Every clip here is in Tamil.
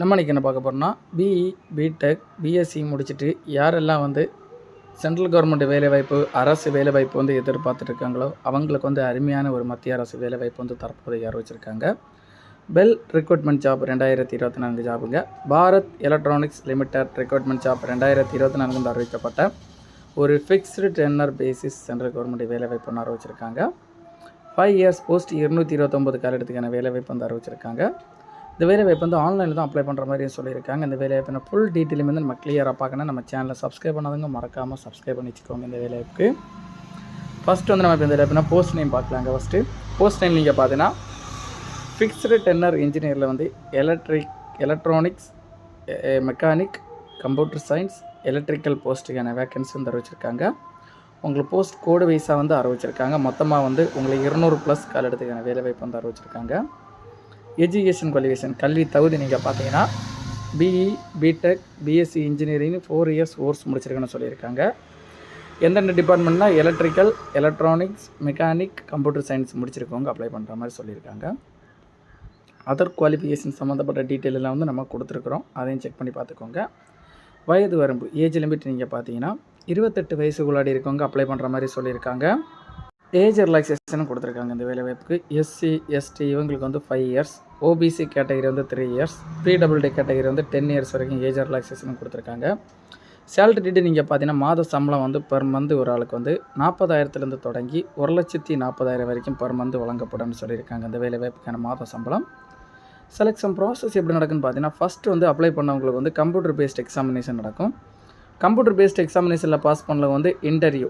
நம்ம இன்றைக்கி என்ன பார்க்க போகிறோம்னா பிஇ பிடெக் பிஎஸ்சி முடிச்சுட்டு யாரெல்லாம் வந்து சென்ட்ரல் கவர்மெண்ட் வேலைவாய்ப்பு அரசு வேலைவாய்ப்பு வந்து எதிர்பார்த்துட்டு இருக்காங்களோ அவங்களுக்கு வந்து அருமையான ஒரு மத்திய அரசு வேலைவாய்ப்பு வந்து தற்போது அறிவிச்சிருக்காங்க. பெல் ரெக்ரூட்மெண்ட் ஜாப் ரெண்டாயிரத்தி இருபத்தி நான்கு ஜாபுங்க Bharat electronics limited recruitment job ரெண்டாயிரத்தி இருபத்தி நான்கு வந்து அறிவிக்கப்பட்ட ஒரு fixed tenure basis central government வேலைவாய்ப்பு ஒன்று அறிவிச்சிருக்காங்க. ஃபைவ் இயர்ஸ் போஸ்ட் இருநூற்றி இருபத்தொம்பது காலத்துக்கான வேலைவாய்ப்பு வந்து அறிவிச்சிருக்காங்க. இந்த வேலைவாய்ப்பு வந்து ஆன்லைனில் தான் அப்ளை பண்ணுற மாதிரி சொல்லியிருக்காங்க. இந்த வேலைவாய்ப்பின ஃபுல் டீட்டெயிலுமே வந்து நம்ம கிளியராக பார்க்கணும். நம்ம சேனலை சப்ஸ்கிரைப் பண்ணாதவங்க மறக்காமல் சப்ஸ்கிரைப் பண்ணி வச்சுக்கோங்க இந்த வேலைவாய்ப்புக்கு ஃபஸ்ட்டு வந்து நம்ம இப்போ இந்த வேலைவாய்ப்புனா போஸ்ட் நேம் பார்க்கலாங்க ஃபஸ்ட்டு போஸ்ட் நேம் நீங்கள் பார்த்தீங்கன்னா ஃபிக்ஸ்டு டென்னர் இன்ஜினியரில் வந்து electric electronics mechanic computer science electrical போஸ்ட்டுக்கான vacancy வந்து அறிவிச்சிருக்காங்க. உங்களுக்கு போஸ்ட் கோடு வைஸாக வந்து அறிவிச்சிருக்காங்க. மொத்தமாக வந்து உங்களுக்கு இருநூறு ப்ளஸ் கால் எடுத்துக்கான வேலைவாய்ப்பு வந்து அறிவிச்சிருக்காங்க. எஜுகேஷன் குவாலிஃபிகேஷன் கல்வி தகுதி நீங்கள் பார்த்தீங்கன்னா BE BTech BSc engineering four years course முடிச்சிருக்கேன்னு சொல்லியிருக்காங்க. எந்தெந்த டிபார்ட்மெண்ட்னா electrical electronics mechanic computer science முடிச்சிருக்கவங்க apply பண்ணுற மாதிரி சொல்லியிருக்காங்க. அதர் குவாலிஃபிகேஷன் சம்மந்தப்பட்ட டீட்டெயில் எல்லாம் வந்து நம்ம கொடுத்துருக்குறோம். அதையும் செக் பண்ணி பார்த்துக்கோங்க. வயது வரம்பு ஏஜ் லிமிட் நீங்கள் பார்த்தீங்கன்னா இருபத்தெட்டு வயசுக்குள்ளாடி இருக்கவங்க அப்ளை பண்ணுற மாதிரி சொல்லியிருக்காங்க. ஏஜ் ரிலாக்ஸேஷன் கொடுத்துருக்காங்க இந்த வேலைவாய்ப்புக்கு எஸ்சி எஸ்டி இவங்களுக்கு வந்து ஃபைவ் இயர்ஸ் ஓபிசி கேட்டகரி வந்து த்ரீ இயர்ஸ் பிடபிள்டி கேட்டகரி வந்து டென் இயர்ஸ் வரைக்கும் ஏஜ் ரிலாக்ஸேஷன் கொடுத்துருக்காங்க. சேலரி டீட்டு நீங்கள் பார்த்தீங்கன்னா மாத சம்பளம் வந்து பெர் மந்த் ஒரு ஆளுக்கு வந்து நாற்பதாயிரத்துலேருந்து தொடங்கி ஒரு லட்சத்தி நாற்பதாயிரம் வரைக்கும் பெர் மந்த் வழங்கப்படும்னு சொல்லியிருக்காங்க இந்த வேலைவாய்ப்புக்கான மாத சம்பளம். செலெக்ஷன் ப்ராசஸ் எப்படி நடக்குன்னு பார்த்தீங்கன்னா ஃபஸ்ட்டு வந்து அப்ளை பண்ணவங்களுக்கு வந்து கம்ப்யூட்டர் பேஸ்ட் எக்ஸாமினேஷன் நடக்கும். கம்ப்யூட்டர் பேஸ்ட் எக்ஸாமினேஷனில் பாஸ் பண்ணல வந்து இன்டர்வியூ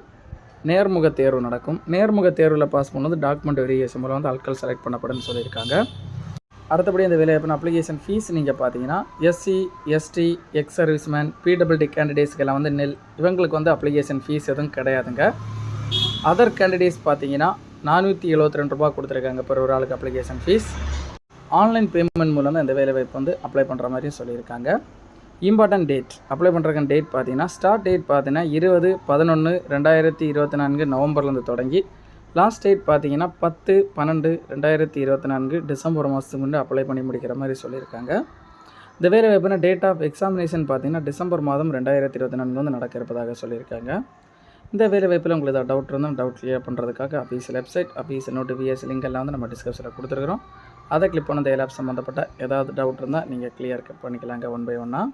நேர்முக தேர்வு நடக்கும். நேர்முக தேர்வில் பாஸ் பண்ணது டாக்குமெண்ட் வெரிஃபிகேஷன் மூலம் வந்து ஆட்கள் செலக்ட் பண்ணப்படும் சொல்லியிருக்காங்க. அடுத்தபடி இந்த வேலைவாய்ப்பு அப்ளிகேஷன் ஃபீஸ் நீங்கள் பார்த்தீங்கன்னா SC ST ex servicemen PWD கேண்டிடேட்ஸ்க்கெல்லாம் வந்து நெல் இவங்களுக்கு வந்து அப்ளிகேஷன் ஃபீஸ் எதுவும் கிடையாதுங்க. அதர் கேண்டிடேட்ஸ் பார்த்தீங்கன்னா நானூற்றி எழுபத்தி ரெண்டு ரூபா கொடுத்துருக்காங்க per ஒரு ஆளுக்கு அப்ளிகேஷன் ஃபீஸ் ஆன்லைன் பேமெண்ட் மூலம் தான் இந்த வேலைவாய்ப்பு வந்து அப்ளை பண்ணுற மாதிரியும் சொல்லியிருக்காங்க. Important date. அப்ளை பண்ணுறதுக்கான டேட் பார்த்தீங்கன்னா ஸ்டார்ட் டேட் பார்த்தீங்கன்னா இருபது பதினொன்று ரெண்டாயிரத்தி இருபத்தி நான்கு நவம்பர்லேருந்து தொடங்கி லாஸ்ட் டேட் பார்த்தீங்கன்னா பத்து பன்னெண்டு ரெண்டாயிரத்தி இருபத்தி நான்கு டிசம்பர் மாதத்துக்கு முன்னே அப்ளை பண்ணி முடிக்கிற மாதிரி சொல்லியிருக்காங்க. இந்த வேறு வாய்ப்புனா டேட் ஆஃப் எக்ஸாமினேஷன் பார்த்தீங்கன்னா டிசம்பர் மாதம் ரெண்டாயிரத்தி இருபத்தி நான்கு வந்து நடக்க இருப்பதாக சொல்லியிருக்காங்க. இந்த வேலை வாய்ப்பில் உங்களுக்கு ஏதாவது டவுட் இருந்தால் டவுட் கிளியர் பண்ணுறதுக்காக official website official notification link எல்லாம் வந்து நம்ம டிஸ்கஷனில் கொடுத்துருக்குறோம். அதை கிளிக் பண்ண இந்த ஆப் சம்மந்தப்பட்ட ஏதாவது டவுட் இருந்தால் நீங்கள் கிளியர் பண்ணிக்கலாங்க ஒன் பை ஒன்னாக